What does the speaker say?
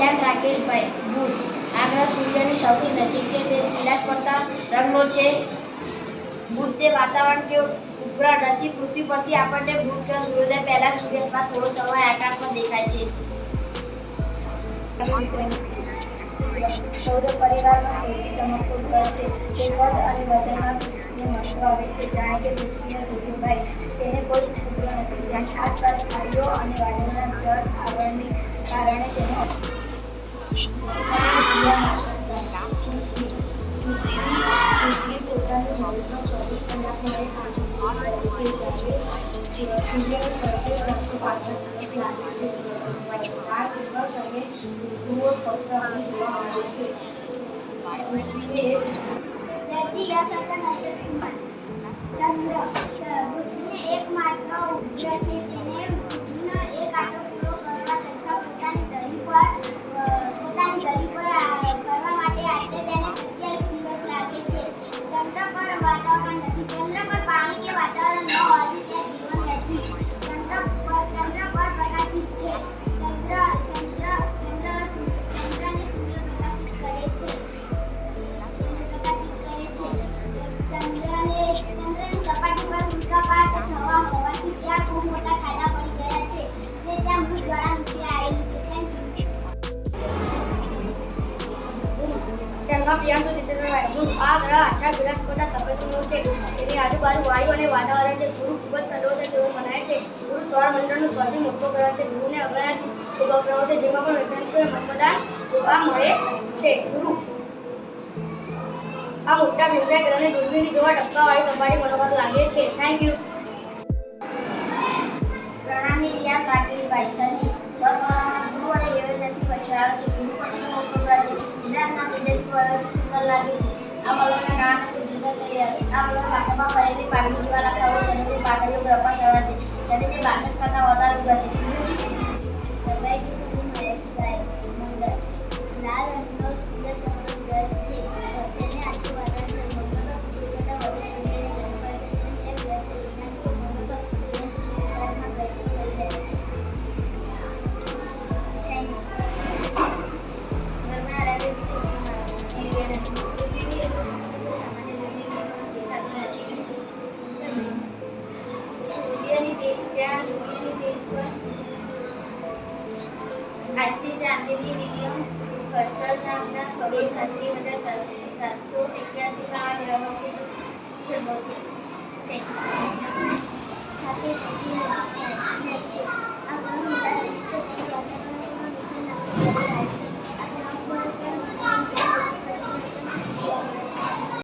રિયાન રાકેશભાઈ બુધ આ સૂર્યની સૌથી નજીક છે. તે પીળાશ પડતા રંગનો છે. બુધ તે વાતાવરણ કે ઉપગ્રહ નથી. પૃથ્વી પરથી આપણને બુધ ગ્રહ સૂર્યોદય પહેલા બાદ થોડો સમય આકાશમાં દેખાય છે. સૌર પરિવારમાં સૌથી ચમકતો ગ્રહ છે. તે કદ અને વજનમાં પૃથ્વીને મળતો આવે છે. જાણે કે પૃથ્વીનો સૂર્યભાઈ તેને કોઈ છોકરો નથી. આસપાસ વાયુઓ અને વાયુના જળ આવરણને કારણે તેનો ફક્ત જોવા મળે છે વાતાવરણ ચંદ્ર પર પાણી વાતાવરણ ન હોવાથી ત્યાં ચંદ્ર પર ચંદ્ર છે. ચંદ્ર ચંદ્ર ચંદ્ર ચંદ્રને કરે છે. ચંદ્રને ચંદ્રની સપાટી પર ઉલ્કાપાત થવા હોવાથી ત્યાં ખૂબ મોટા ખાડા યુ ચંદ્રમાં પ્રિયાંશુ ચિત્રનો આ ગ્રહ આટલા વિરાટ મોટા તપસ્વીનો છે તેની આજુબાજુ વાયુ અને વાતાવરણ છે ગુરુ ખૂબ જ ઠંડો છે તેવું મનાય છે ગુરુ સૌરમંડળનો સૌથી મોટો ગ્રહ છે ગુરુને અગણિત ઉપગ્રહો છે જેમાં પણ વૈજ્ઞાનિકોએ મતદાન જોવા મળે છે ગુરુ આ મોટા વ્યવસાય ગ્રહને દૂરબીનથી જોવા ટપકાવાળી સપાટી મનોમત લાગે છે થેન્ક યુ પ્રણામી રિયા પાટીલ, ભાઈ સ્વર્ગમાં ગુરુ અને યુરેનસની વચ્ચે વલયથી લાગે છે. આ કારણે તે જુદા રહ્યા છે. આ વલય માથામાં ફરેલી પાટલી જેવા લાગતા હોય છે અને તે પાટલીઓ ગ્રહણ કરવા થયા છે. જ્યારે તે બાસઠ કરતાં વધારે ઊભા છે. આજથી ચાંદીની વિલિયમ હર્સલ નામના ખગોળશાસ્ત્રી હજાર સાતસો એક્યાસીમાં આ છે